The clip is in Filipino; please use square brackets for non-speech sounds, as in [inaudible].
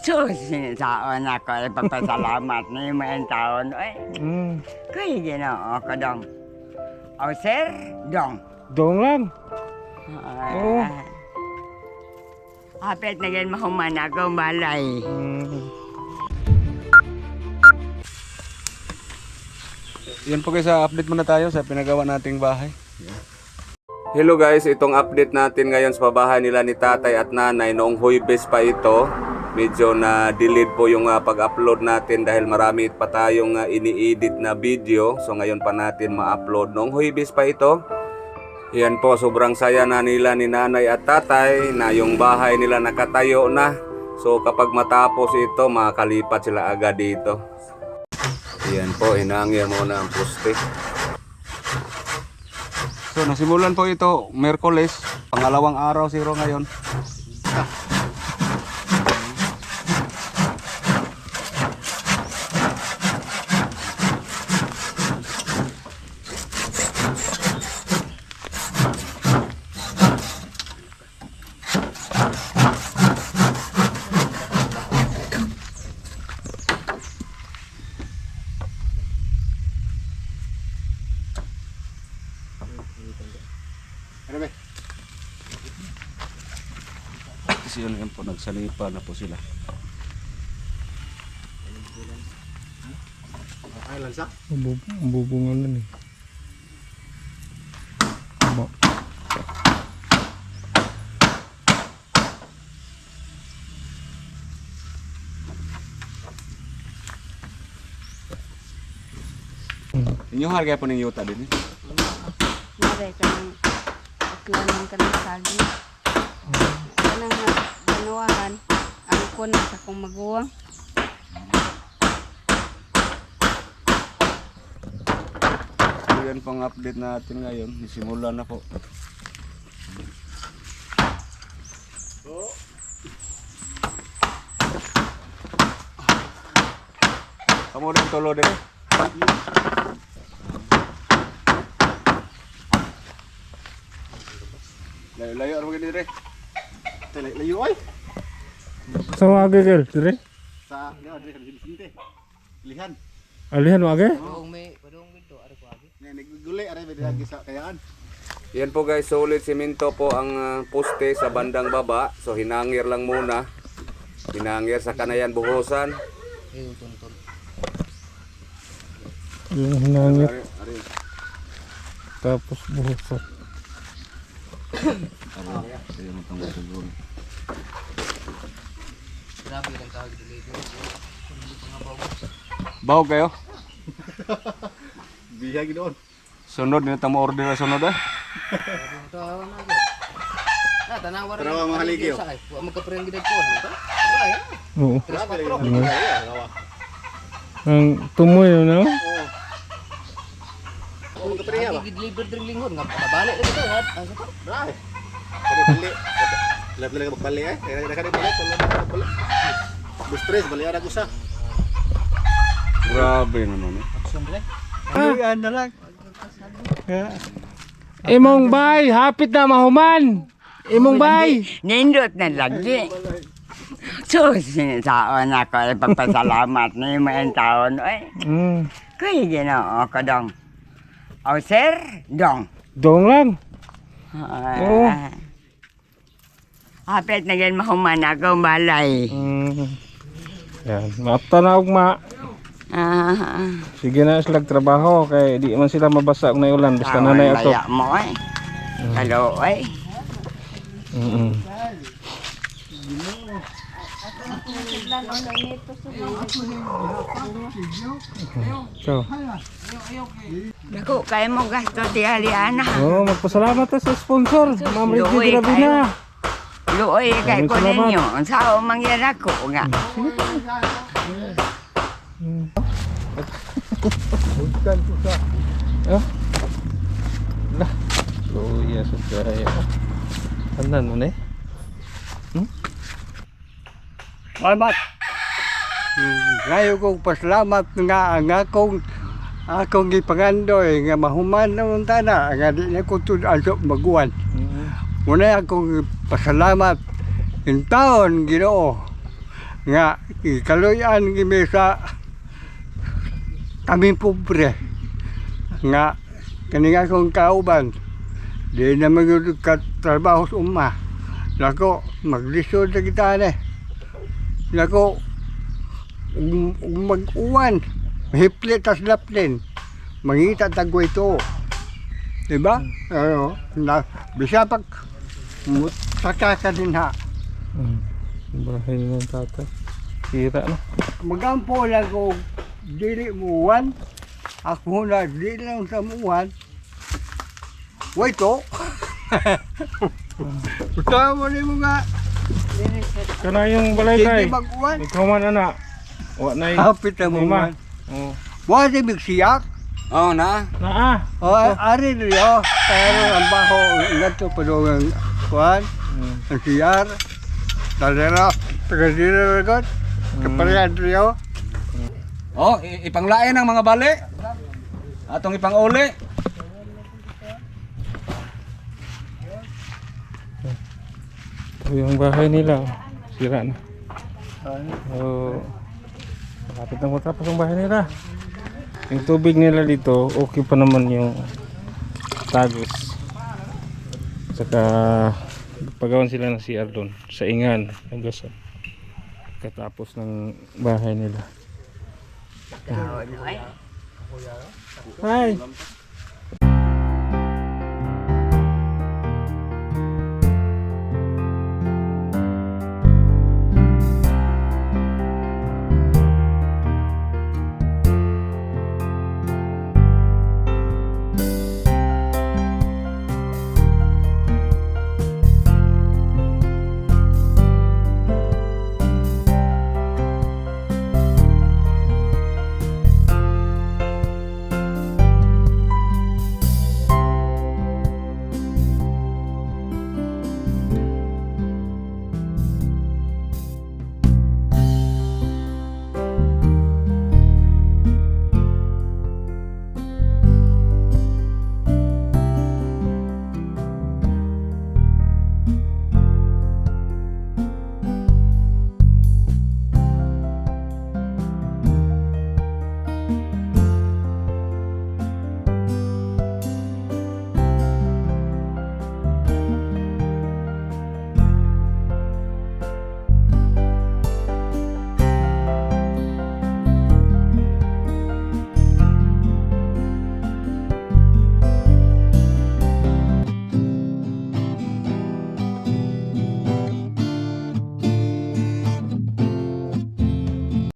Sus, [laughs] taon ako, ipapasalamat ni mga taon. Ay, Mm. kaya ginoo ko dong. O sir, dong. Doon lang. Ay, Oo. Hapit na gan mahuman ako balay. Mm. Yan po guys, sa update muna tayo sa pinagawa nating bahay. Hello guys, itong update natin ngayon sa bahay nila ni tatay at nanay noong Huwebes pa ito. Medyo na delayed po yung ah, pag-upload natin dahil marami pa tayong ah, ini-edit na video. So ngayon pa natin ma-upload. Noong Huwebes pa ito, yan po, sobrang saya na nila ni nanay at tatay na yung bahay nila nakatayo na. So kapag matapos ito, makakalipat sila agad dito. Yan po, hinangir muna ang poste. So nasimulan po ito Merkules, pangalawang araw zero ngayon yun yun po, nagsalipa na po sila. Ang bubungan lang eh. Ba. Inyo harga po ng yuta din eh. Mare ka ng aklanan ka ng sagi. Kanang ganawahan, ang kun sa kong maguwang. So yan pang update natin ngayon. Nisimula na po. Kamu rin tulo din eh. Layo-layo ano gini dire? Layo ay. Sa mga gel, dire? Sa dia ada kan Vicente. Lihan. Alihan mga Nih nagugulay aray may lagi sa kayaan. Yan po guys, solid simento po ang ah, poste sa bandang baba. So hinangir lang muna. Hinangir sa kanayan buhusan. Yung hinangit, Ari, ari. tapos buhusok. [laughs] Ayun ang tungkol sa drone. Baw kayo? Biya ginoon. Sunod na tamo order na sunod ah. Pero ang mga haligi oh. Oo. Grabe lagi mga lawa. Ang tumoy yun, no? Kung kapriya ba? Right. Kani bali. Labi lang magbali eh. Kaya kani bali kalau bali. Bustres bali ada ko sa. Grabe naman eh. Ayan na lang. Imong bay, hapit na mahuman. Imong bay. Nindot na lagi. Sus, taon ako, ipapasalamat ni mga taon. Ay, Mm. kaya ginoo ko dong. O sir, dong. Doon lang. Ay, Oo. Hapit na gan mahuman ako balay. Mm. Yan, maapta na og ma. Ah, Sige na sila trabaho kay di man sila mabasa kung naulan basta nanay ato. Laya mo ay. Hello ay. Mm. So, Dako kay mo gasto ti Aliana. oh, magpasalamat ta sa sponsor, Ma'am Luoy Gravina. Luoy kay ko salamat. ninyo. Sao mangyari ako nga. Oh. Lah. Luya sa kaya. Tanan mo ni. Salamat. Hmm, Ngayon kong pasalamat nga ang akong akong gipangandoy nga mahuman naman tana nga di na ko tud aso maguwan. Muna akong pasalamat in taon Ginoo nga kaloyan gimi sa kami pobre nga kani nga kong kauban di na magud ka trabaho sa uma. Lako maglisod na kita ne lako um, um, mag-uwan hiplit tas laplin mangita tagwa ito diba ano na bisa pag mut saka ka din ha Hmm. Bahay ng tatay. Sira na. magampo lang ko dili mo uwan ako na dili lang sa muwan Wait to. Utawa mo ni mo nga. Dili sa Kana yung balay kay. Ikaw man ana. Wa na Hapit na mo Lima. uwan. Oh. Wa si bigsiyak. Oh, na. Naa. O, ari niyo. Pero ang baho, ngato pa doon ang kuhan. Hmm. Ang siyar. Talera. Tagasira na kot. Kapalayan niyo. Oh, i- ipanglain ang mga bali. Atong ipanguli. Ito yung bahay nila. oh. Sira na. Oh. Malapit na matapos ang bahay nila. Yung tubig nila dito, okay pa naman yung tagos. Saka pagawan sila ng CR doon sa Ingan, Nagasan. Katapos ng bahay nila. Ay. Hi!